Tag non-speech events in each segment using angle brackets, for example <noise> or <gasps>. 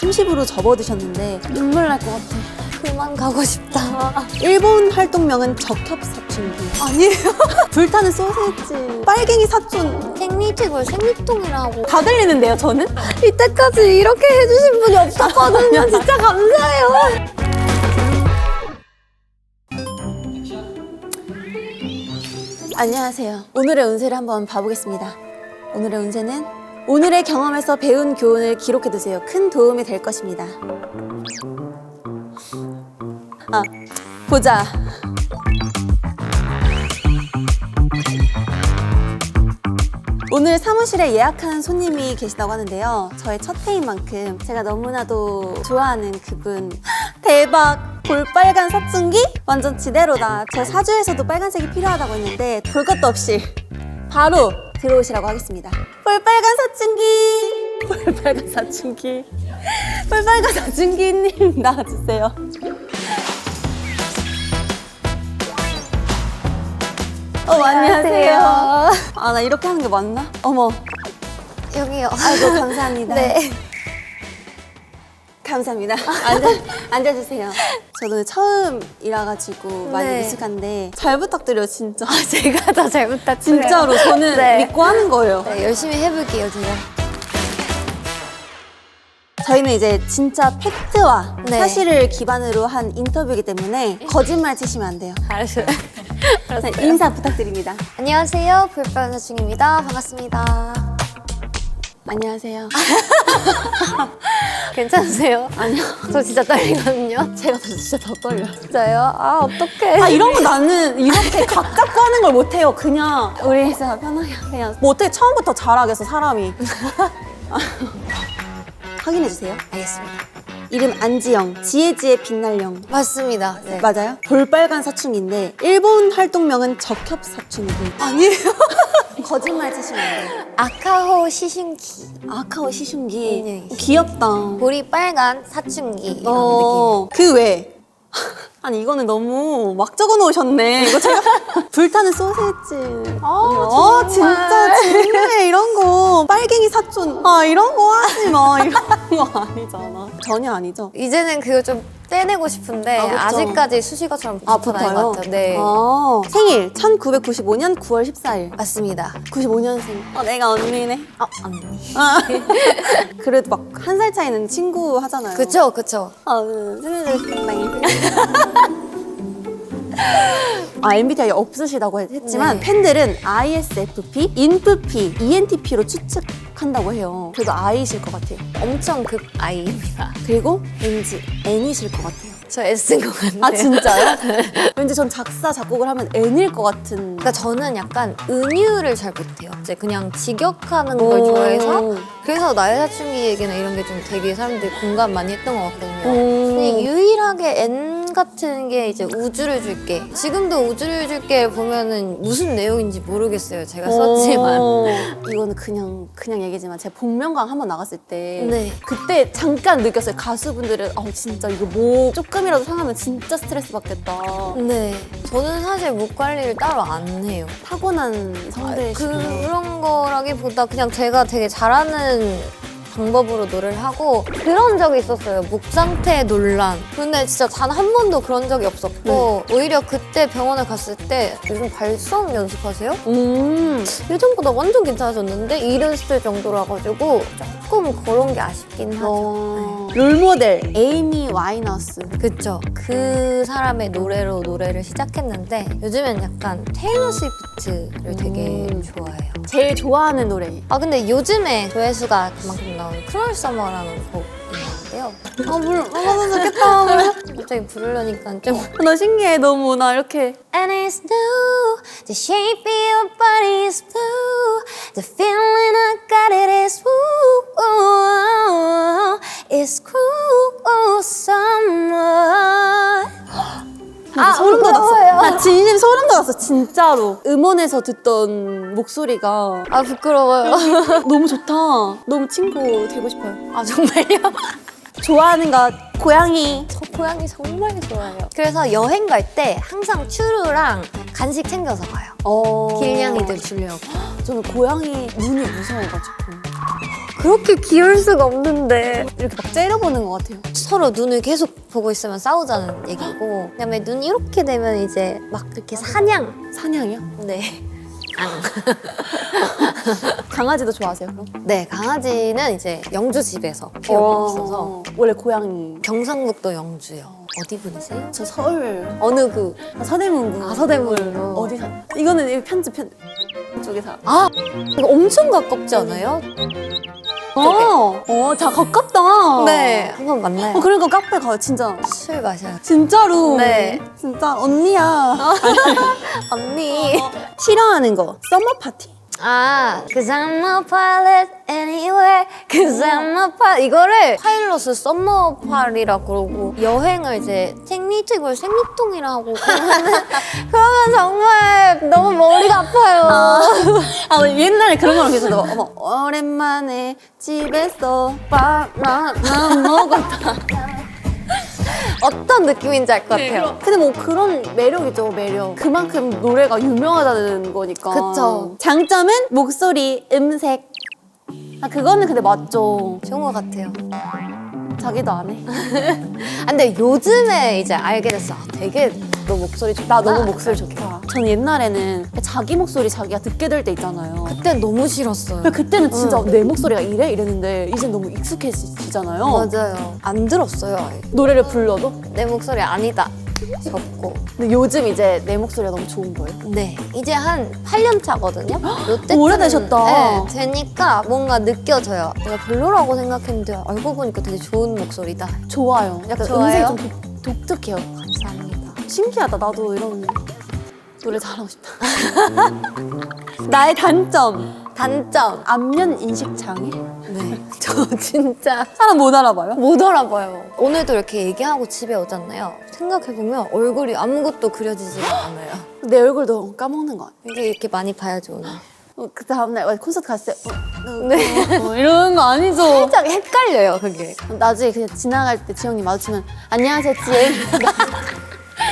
30으로 접어드셨는데 눈물 날 것 같아. 그만 가고 싶다. 일본 활동명은 적협 사춘기 아니에요. <laughs> 불타는 소세지 빨갱이 사촌 생리책을 생리통이라고. 다 들리는데요 저는? 이때까지 이렇게 해주신 분이 없었거든요. <laughs> 진짜 감사해요. 안녕하세요 오늘의 운세를 한번 봐보겠습니다 오늘의 운세는 오늘의 경험에서 배운 교훈을 기록해 두세요 큰 도움이 될 것입니다 아 보자 오늘 사무실에 예약한 손님이 계시다고 하는데요. 저의 첫 회인 만큼 제가 너무나도 좋아하는 그분. <gasps> 대박! 볼빨간 사춘기? 완전 지대로다. 저 사주에서도 빨간색이 필요하다고 했는데 볼 것도 없이 바로 들어오시라고 하겠습니다. 볼빨간 사춘기! 볼빨간 사춘기. <laughs> 볼빨간 사춘기님 나와주세요. 어, 안녕하세요. 아, 나 이렇게 하는 게 맞나? 어머. 여기요. 아이고, 감사합니다. <laughs> 네. 감사합니다. 앉아, 앉아주세요. 저도 처음이라 가지고 많이 네. 미숙한데 잘 부탁드려요, 진짜. 제가 더 잘 부탁드려요. 진짜로 저는 네. 믿고 하는 거예요. 네, 열심히 해볼게요, 제가. 저희는 이제 진짜 팩트와 네. 사실을 기반으로 한 인터뷰이기 때문에 거짓말 치시면 안 돼요. 알았어요. 네, 인사 부탁드립니다. 안녕하세요. 불빨간 사춘입니다. 반갑습니다. 안녕하세요. <laughs> 괜찮으세요? 아니요. 저 진짜 떨리거든요. 제가 더 진짜 더 떨려요. 진짜요? 아, 어떡해. 아 이런 거 나는 이렇게 <laughs> 각 잡고 하는 걸 못해요. 그냥 우리 회사 편하게 그냥 뭐 어떻게 처음부터 잘하겠어 사람이. <laughs> 확인해 주세요. 알겠습니다. 이름 안지영, 지혜지의 빛날령. 맞습니다. 네. 맞아요? 볼빨간 사춘기인데 일본 활동명은 적협 사춘기. 아니에요? <laughs> 거짓말 치시면 안 돼요. 아카호 시신기. 아카오 시슌기. 네. 귀엽다. 볼이 빨간 사춘기. 이런 느낌. 어, 그 외. 아니 이거는 너무 막 적어 놓으셨네. 이거 제가 <laughs> 불타는 소세지. 어, 진짜 진짜 이런 거 빨갱이 사촌. 아 이런 거 하지 마. 이런 거 아니잖아. 전혀 아니죠. 이제는 그거 좀 떼내고 싶은데 아, 그쵸. 아, 직까지 수식어처럼 아 붙어나는 붙어요. 것 같아요. 네. 아, 생일 1995년 9월 14일. 맞습니다. 95년생. 어, 내가 언니네. 아, 언니. 아. <laughs> 그래도 막 한 살 차이는 친구 하잖아요. 그쵸, 그쵸. 아, 네. 생일 아, MBTI 없으시다고 했- 했지만 네. 팬들은 ISFP, INFP, ENTP로 추측한다고 해요. 그래도 I실 것 같아요. 엄청 급 아이입니다. 그리고 왠지 N이실 것 같아요. 저 S인 것 같네요. 아, 진짜요? <laughs> 왠지 전 작사, 작곡을 하면 N일 것 같은. 그러니까 저는 약간 은유를 잘 못해요. 이제 그냥 직역하는 걸 오. 좋아해서 그래서 나의 사춘기 얘기나 이런 게 좀 되게 사람들이 공감 많이 했던 것 같거든요. 근데 오. 유일하게 N 같은 게 이제 우주를 줄게. 지금도 우주를 줄게 보면은 무슨 내용인지 모르겠어요. 제가 썼지만. 오. 이거는 그냥 그냥 얘기지만 제가 복면가왕 한번 나갔을 때 네. 그때 잠깐 느꼈어요 가수분들은 어 진짜 이거 뭐 조금이라도 상하면 진짜 스트레스 받겠다 네. 저는 사실 목 관리를 따로 안 해요. 타고난 성대시구나 그런 거라기보다 그냥 제가 되게 잘하는 방법으로 노래를 하고 그런 적이 있었어요. 목 상태 논란. 근데 진짜 단 한 번도 그런 적이 없었고 오히려 그때 병원에 갔을 때 요즘 발성 연습하세요? 음 예전보다 완전 괜찮아졌는데 이랬을 정도라 가지고 조금 그런 게 아쉽긴 하죠. 어, 롤모델 에이미 와이너스 그쵸. 그 사람의 노래로 노래를 시작했는데 요즘엔 약간 테일러 스위프트를 되게 음. 좋아해요. 제일 좋아하는 노래 아 근데 요즘에 조회수가 그만큼 나온 크롤 서머라는 곡 이 있는데요. 아물 먹어서 좋겠다. 갑자기 부르려니까 좀 나 신기해 너무 나. 이렇게. And it's new, the shape of your body is blue. The feeling I got it is woo, It's cool summer. 아, 소름 돋았어. 나 진심 소름 돋았어 진짜로. 음원에서 듣던 목소리가. 아 부끄러워요. 너무 좋다. 너무 친구 되고 싶어요. 아 정말요? 좋아하는 것 고양이. 저 고양이 정말 좋아해요. 그래서 여행 갈 때 항상 추루랑 간식 챙겨서 가요. 어... 길냥이들 주려고. 저는 고양이 눈이 무서워가지고. 그렇게 귀여울 수가 없는데. 이렇게 막 째려보는 것 같아요. 서로 눈을 계속 보고 있으면 싸우자는 얘기고 그다음에 눈 이렇게 되면 이제 막 이렇게 사냥. 사냥이요? 네. 강아지도 좋아하세요, 그럼? 네 강아지는 이제 영주 집에서 키우고 있어서 어, 원래 고향이 경상북도 영주요. 어디 분이세요? 저 서울 어느 구? 아, 서대문구 아, 서대문구. 어디 사? 이거는 이 편집 편 쪽에 사. 아 이거 엄청 가깝지 않아요? 어, 어, 다 가깝다. 네 한번 만나요. 어, 그러니까 카페 가요, 진짜. 술 마셔요. 진짜로. 네. 진짜 언니야. <laughs> 언니. <laughs> 싫어하는 거. 썸머 파티. 아, cause I'm a pilot anywhere, cause I'm a pilot. 이거를 파일럿을 썸머팔이라 그러고 여행을 이제 생리책을 생리통이라고 그러면은 <laughs> 그러면 정말 너무 머리가 아파요. 아, <laughs> 옛날에 그런 거랑 비슷해서 어머, <laughs> 오랜만에 집에서 바나나 먹었다. 어떤 느낌인지 알것 같아요. 근데 뭐 그런 매력이죠, 매력. 그만큼 노래가 유명하다는 거니까. 그쵸. 장점은 목소리, 음색. 아, 그거는 근데 맞죠. 좋은 것 같아요. 자기도 안 해. <laughs> 아, 근데 요즘에 이제 알게 됐어. 아, 되게 너 목소리 좋다. 나 너무 목소리 좋다. 저는 옛날에는 자기 목소리 자기가 듣게 될 때 있잖아요. 그때 너무 싫었어요. 근데 그때는 진짜 내 목소리가 이래? 이랬는데 이제 너무 익숙해지잖아요. 맞아요. 안 들었어요. 아예. 노래를 불러도. 내 목소리 아니다. 접고. 근데 요즘 이제 내 목소리가 너무 좋은 거예요. 네, 이제 한 8년 차거든요. 요때쯤 오래되셨다. 네, 되니까 뭔가 느껴져요. 내가 별로라고 생각했는데 알고 보니까 되게 좋은 목소리다. 좋아요. 약간 좋아요? 음색이 좀 독, 독특해요. 감사합니다. 신기하다. 나도 이런 노래 잘하고 싶다. <laughs> 나의 단점. 단점. 안면 인식 장애? 네, <laughs> 저 진짜 사람 못 알아봐요? 못 알아봐요. 오늘도 이렇게 얘기하고 집에 오잖아요. 생각해보면 얼굴이 아무것도 그려지지가 않아요. 내 얼굴도 까먹는 거 같아. 이게 이렇게 많이 봐야죠, 오늘. 어, 그 다음날 콘서트 갔을 때 어, 네. 어, 이러는 거 아니죠? 살짝 헷갈려요, 그게. 나중에 그냥 지나갈 때 지영님 마주치면 안녕하세요 지혜 <laughs>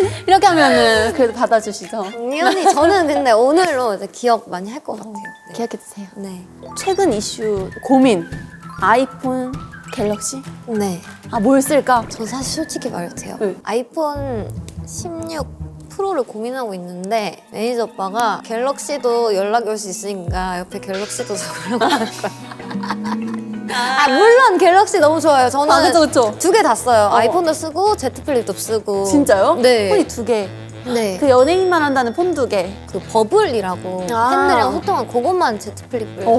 <laughs> 이렇게 하면은 그래도 받아주시죠 당연히 저는 근데 오늘로 이제 기억 많이 할 것 같아요. 네. 기억해 주세요 네. 최근 이슈 고민 아이폰 갤럭시 네. 아 뭘 쓸까 저 사실 솔직히 말해도 돼요. 네. 아이폰 16 프로를 고민하고 있는데 매니저 오빠가 갤럭시도 연락이 올 수 있으니까 옆에 갤럭시도 <laughs> 적으라고 하는 거야. 아 물론 갤럭시 너무 좋아요. 저는 아 그쵸 그쵸 두 개 다 써요. 아이폰도 쓰고 제트 플립도 쓰고. 진짜요? 네. 폰이 두 개 네. 그 연예인만 한다는 폰 두개 그 버블이라고 아. 팬들이랑 소통한 그것만 제트 플립을 하고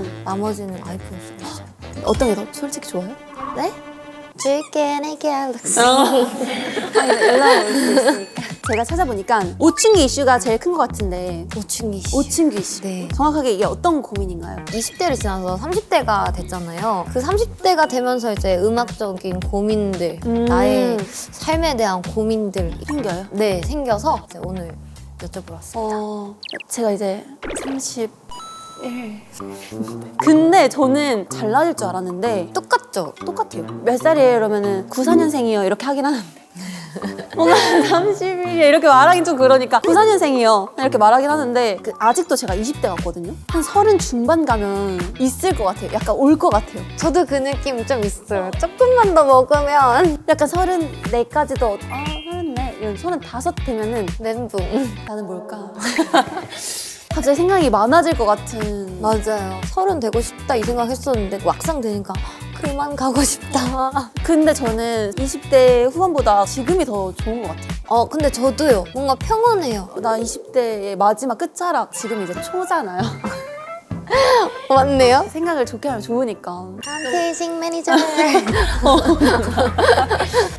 오. 나머지는 아이폰 쓰고 있어요. 어떤 게 더 솔직히 좋아요? 네? 줄게 내 갤럭시. 연락 올수 있으니까 제가 찾아보니까 오춘기 이슈가 제일 큰 것 같은데 오충기 씨. 오춘기 이슈 네. 정확하게 이게 어떤 고민인가요? 20대를 지나서 30대가 됐잖아요. 그 30대가 되면서 이제 음악적인 고민들, 음. 나의 삶에 대한 고민들 생겨요? 네 생겨서 이제 오늘 여쭤보러 왔습니다. 어, 제가 이제 31. 근데 저는 달라질 줄 알았는데 똑같죠? 똑같아요. 몇 살이에요? 이러면은 94년생이요. 이렇게 하긴 하는데. 뭔가 31이에요. <laughs> 이렇게 말하긴 좀 그러니까 94년생이요. 이렇게 말하긴 하는데 그 아직도 제가 20대 같거든요. 한30 중반 가면 있을 것 같아요. 약간 올 것 같아요. 저도 그 느낌 좀 있어요. 조금만 더 먹으면 약간 34까지도 아, 34 이런 35 되면은 멘붕. 나는 뭘까? <laughs> 갑자기 생각이 많아질 것 같은 맞아요. 서른 되고 싶다 이 생각 했었는데 막상 되니까 그만 가고 싶다. <laughs> 근데 저는 20대 후반보다 지금이 더 좋은 것 같아요. 어 근데 저도요. 뭔가 평온해요. 나 20대의 마지막 끝자락 지금 이제 초잖아요. <laughs> 맞네요. 생각을 좋게 하면 좋으니까. 케이싱 매니저. <laughs>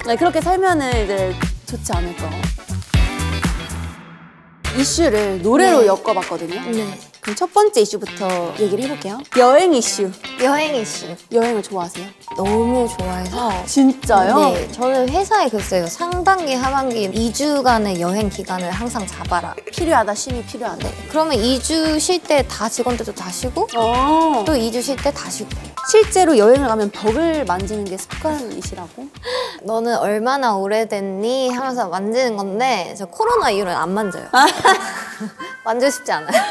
네, 그렇게 살면은 이제 좋지 않을까. 이슈를 노래로 네. 엮어봤거든요. 네. 그럼 첫 번째 이슈부터 얘기를 해볼게요. 여행 이슈. 여행 이슈. 여행을 좋아하세요? 너무 좋아해서 진짜요? 네, 저는 회사에 글쎄요 상반기 하반기 2주간의 여행 기간을 항상 잡아라 필요하다, 쉼이 필요하다. 그러면 2주 쉴 때 다 직원들도 다 쉬고 어. 또 2주 쉴 때 다 쉬고 실제로 여행을 가면 벽을 만지는 게 습관이시라고? <laughs> 너는 얼마나 오래됐니 하면서 만지는 건데 저 코로나 이후로는 안 만져요 <laughs> 만지고 싶지 않아요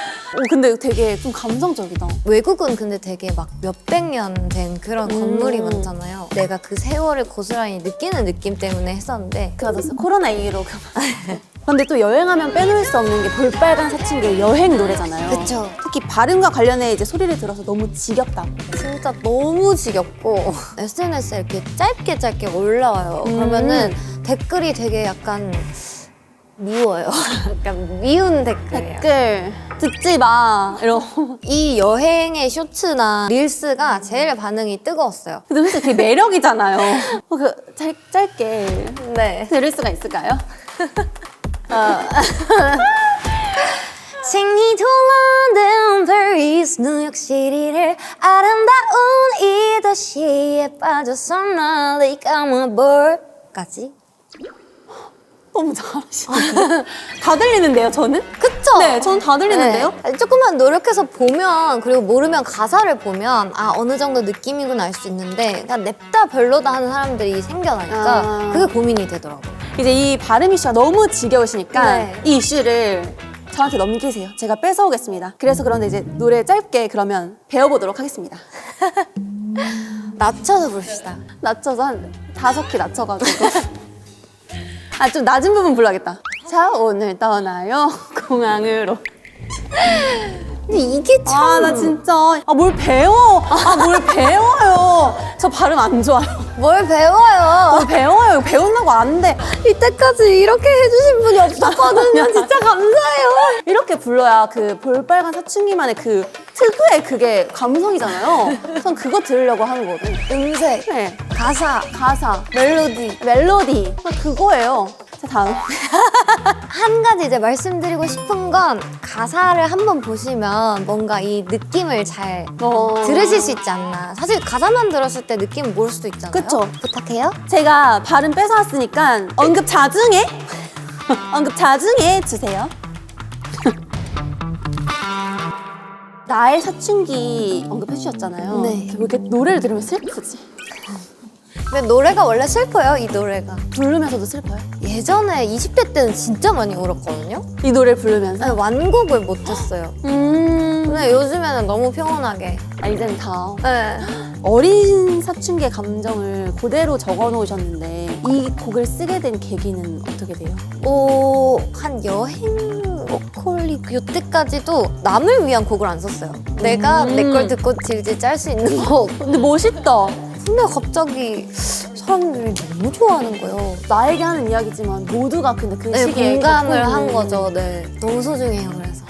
근데 되게 좀 감성적이다. 외국은 근데 되게 막 몇백 년 된 그런 음. 건물이 많잖아요. 내가 그 세월을 고스란히 느끼는 느낌 때문에 했었는데 그 맞았어. 코로나 이후로. 근데 또 여행하면 빼놓을 수 없는 게 볼빨간 사춘기의 여행 노래잖아요. 그쵸. 특히 발음과 관련해 이제 소리를 들어서 너무 지겹다. 진짜 너무 지겹고 <laughs> SNS에 이렇게 짧게 짧게 올라와요. 음. 그러면은 댓글이 되게 약간 미워요. <laughs> 약간 미운 댓글이에요. 댓글 듣지 마. 이러고. 이 여행의 쇼츠나 릴스가 제일 반응이 뜨거웠어요. 근데 솔직히 그게 매력이잖아요. <laughs> 어, 그 짧, 짧게 네. 들을 수가 있을까요? 생리도 런던, 페리스, 뉴욕시리를 아름다운 이 도시에 빠져서 널리 감아볼까지? 너무 잘하시네요. <laughs> 다 들리는데요, 저는? 그쵸? 네, 저는 다 들리는데요? 네. 조금만 노력해서 보면 그리고 모르면 가사를 보면 아 어느 정도 느낌이구나 알 수 있는데 그냥 냅다 별로다 하는 사람들이 생겨나니까 아. 그게 고민이 되더라고요. 이제 이 발음 이슈가 너무 지겨우시니까 네. 이 이슈를 저한테 넘기세요. 제가 뺏어오겠습니다. 그래서 그런데 이제 노래 짧게 그러면 배워보도록 하겠습니다. <laughs> 낮춰서 부릅시다. 낮춰서 한 다섯 키 낮춰가지고. <laughs> 아, 좀 낮은 부분 불러야겠다. 자, 오늘 떠나요. <laughs> 공항으로. 근데 이게 참 아, 나 진짜. 아, 뭘 배워. 아, 뭘 <laughs> 배워요. 저 발음 안 좋아요. 뭘 배워요? 뭘 배워요. 배운다고 안 돼. 이때까지 이렇게 해주신 분이 없었거든요. 진짜 감사해요. 이렇게 불러야 그 볼빨간 사춘기만의 그 특유의 그게 감성이잖아요. 전 그거 들으려고 하는 거거든. 음색, 네. 가사, 가사, 멜로디. 멜로디. 그거예요. 자, 다음. <laughs> 한 가지 이제 말씀드리고 싶은 건 가사를 한번 보시면 뭔가 이 느낌을 잘 어... 들으실 수 있지 않나. 사실 가사만 들었을 때 느낌 모를 수도 있잖아요. 그쵸. 부탁해요. 제가 발음 뺏어왔으니까 언급 자중해. <laughs> 언급 자중해 주세요. <laughs> 나의 사춘기 언급해 주셨잖아요. 네. 왜 이렇게 노래를 들으면 슬프지? 근데 노래가 원래 슬퍼요, 이 노래가. 부르면서도 슬퍼요? 예전에 20대 때는 진짜 많이 울었거든요. 이 노래 부르면서? 아니, 완곡을 못했어요. 음. 근데 요즘에는 너무 평온하게. 아, 이젠 다. 네. 어린 사춘기의 감정을 그대로 적어 놓으셨는데 이 곡을 쓰게 된 계기는 어떻게 돼요? 오, 한 여행 워컬리 요때까지도 남을 위한 곡을 안 썼어요. 내가 음. 내걸 듣고 질질 짤 수 있는 곡. 근데 멋있다. 근데 갑자기 사람들이 너무 좋아하는 거예요. 나에게 하는 이야기지만 모두가 근데 그 네, 시기에 공감을 겪고 한 있는. 거죠. 네. 너무 소중해요, 그래서.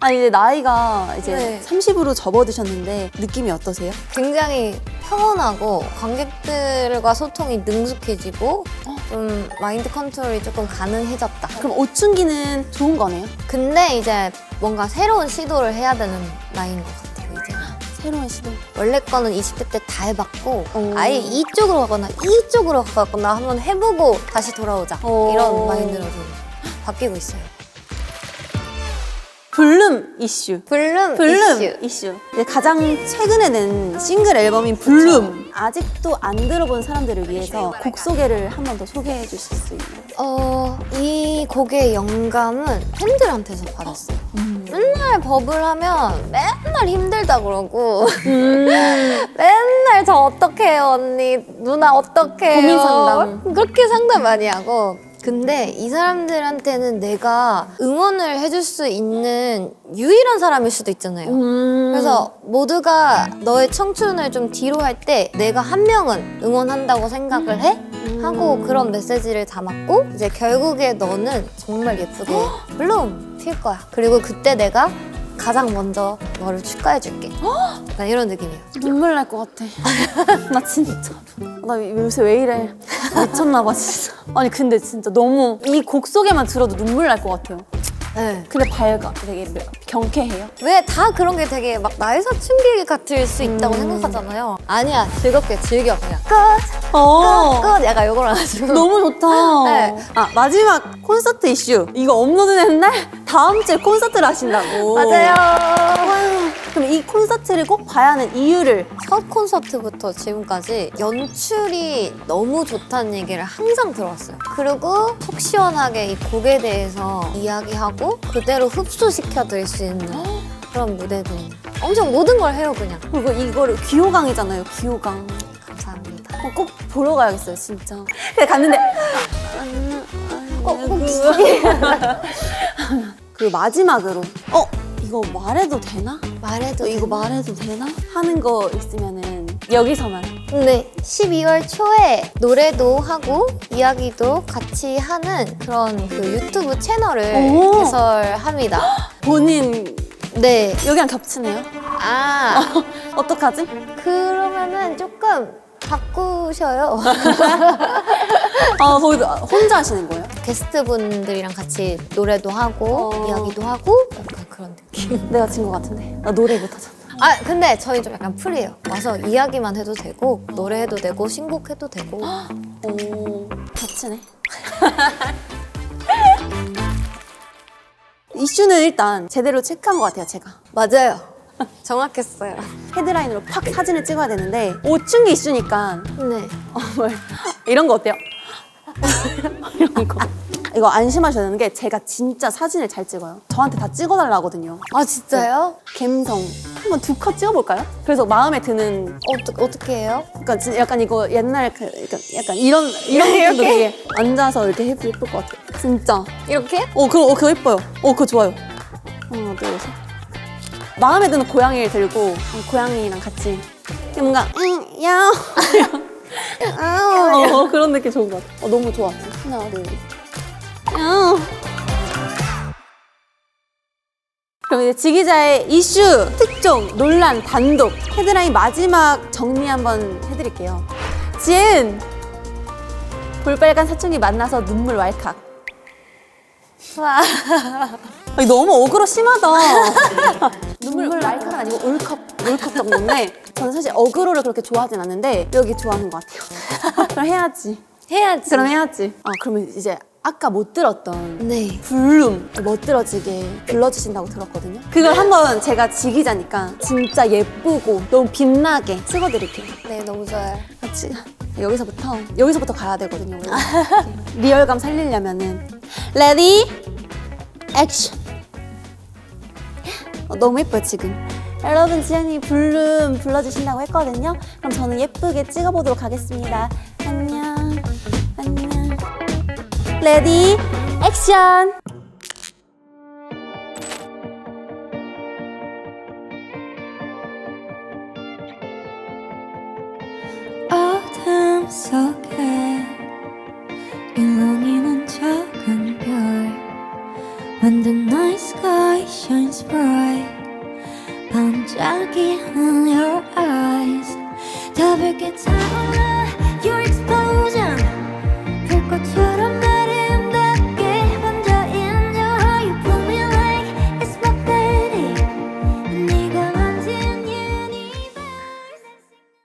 아니 이제 나이가 이제 네. 30으로 접어드셨는데 느낌이 어떠세요? 굉장히 평온하고 관객들과 소통이 능숙해지고 좀 마인드 컨트롤이 조금 가능해졌다. 그럼 오춘기는 좋은 거네요? 근데 이제 뭔가 새로운 시도를 해야 되는 나이인 것 같아요. 새로운 시도. 원래 거는 20대 때 다 해봤고 오. 아예 이쪽으로 가거나 이쪽으로 가거나 한번 해보고 다시 돌아오자 오. 이런 마인드로 좀 바뀌고 있어요. 블룸 이슈. 블룸, 블룸 이슈. 이슈. 이제 가장 최근에 낸 싱글 앨범인 블룸. 아직도 안 들어본 사람들을 위해서 곡 소개를 한 번 더 소개해 주실 수 있나요? 어, 이 곡의 영감은 팬들한테서 받았어요. 맨날 버블 하면 맨날 힘 들다 그러고. 음. <laughs> 맨날 저 어떡해요 언니? 누나 어떡해요? 고민 상담. 그렇게 상담 많이 하고. 근데 이 사람들한테는 내가 응원을 해줄 수 있는 유일한 사람일 수도 있잖아요. 음. 그래서 모두가 너의 청춘을 좀 뒤로 할 때 내가 한 명은 응원한다고 생각을 해? 하고 그런 메시지를 담았고 이제 결국에 너는 정말 예쁘게 블룸 필 거야. 그리고 그때 내가 가장 먼저 너를 축하해 줄게 약간 이런 느낌이에요 눈물 날 것 같아. <laughs> 나 진짜. 나 요새 왜 이래. 미쳤나 봐, 진짜. 아니, 근데 진짜 너무 이 곡 속에만 들어도 눈물 날 것 같아요. 네. 근데 밝아. 되게 경쾌해요. 왜 다 그런 게 되게 막 나의 사춘기 같을 수 있다고 음. 생각하잖아요 아니야 즐겁게 즐겨 그냥 끝! 어. 끝! 약간 요거랑 가지고 너무 좋다. 네. 아, 마지막 콘서트 이슈. 이거 업로드 된 날 다음 주에 콘서트를 하신다고. 맞아요 그럼 이 콘서트를 꼭 봐야 하는 이유를 첫 콘서트부터 지금까지 연출이 너무 좋다는 얘기를 항상 들어왔어요. 그리고 속 시원하게 이 곡에 대해서 이야기하고 그대로 흡수시켜 드릴 수 있는 그런 무대도 엄청 모든 걸 해요 그냥. 그리고 이거를 귀호강이잖아요, 귀호강. 감사합니다. 어, 꼭 보러 가야겠어요, 진짜. 근데 갔는데. 꼭, 꼭 <laughs> 그 마지막으로. 어, 이거 말해도 되나? 말해도 저 이거 말해도 되나? 하는 거 있으면은 여기서만. 네, 12월 초에 노래도 하고 이야기도 같이 하는 그런 그 유튜브 채널을 오. 개설합니다. <gasps> 본인 네. 여기랑 겹치네요. 아, <laughs> 어떡하지? 그러면은 조금 바꾸셔요. <laughs> 아, 거기도 혼자 하시는 거예요? 게스트분들이랑 같이 노래도 하고 어. 이야기도 하고 약간 그런 느낌. 내가 진 것 같은데. 나 노래 못하잖아. 아, 근데 저희 좀 약간 프리해요. 와서 이야기만 해도 되고 노래해도 되고 신곡해도 되고. <gasps> 오, 겹치네. <laughs> 이슈는 일단 제대로 체크한 것 같아요, 제가. 맞아요. <laughs> 정확했어요. 헤드라인으로 팍 사진을 찍어야 되는데 오춘기 이슈니까 네. 어, 뭘 <gasps> 이런 거 어때요? <laughs> 이런 거. 이거 안심하셔야 되는 게 제가 진짜 사진을 잘 찍어요. 저한테 다 찍어달라 하거든요. 아, 진짜요? 갬성. 한번 두 컷 찍어볼까요? 그래서 마음에 드는 어떠, 어떻게 해요? 약간, 진- 약간 이거 옛날 그 약간, 약간 이런 이런 <laughs> 느낌도 되게 앉아서 이렇게 해도 예쁠 것 같아요. 진짜. 이렇게? 어 그거 어, 그거 예뻐요. 어 그거 좋아요. 하나 둘 셋. 마음에 드는 고양이를 들고 어, 고양이랑 같이 뭔가 응야 <laughs> 어, 그런 느낌 좋은 것 같아. 어, 너무 좋아. 하나 둘 셋. 야. 그럼 이제 지기자의 이슈, 특종, 논란, 단독 헤드라인 마지막 정리 한번 해드릴게요. 지은 볼빨간 사춘기 만나서 눈물 왈칵. 와. 아니, 너무 어그로 심하다. <laughs> 눈물 왈칵은 아니고 울컥, 울컥 정도인데 저는 사실 어그로를 그렇게 좋아하진 않는데 여기 좋아하는 것 같아요. 그럼 해야지. 해야지. 그럼 해야지. 아 그러면 이제 아까 못 들었던 네. 불룸 멋들어지게 불러주신다고 들었거든요. 그걸 한번 제가 지기자니까 진짜 예쁘고 너무 빛나게 찍어드릴게요. 네, 너무 좋아요. 같이 여기서부터 여기서부터 가야 되거든요. 원래. <laughs> 리얼감 살리려면은 레디 액션. 어, 너무 예뻐요 지금. 여러분 지연이 블룸 불러주신다고 했거든요. 그럼 저는 예쁘게 찍어보도록 하겠습니다. Ready? Action! Autumn so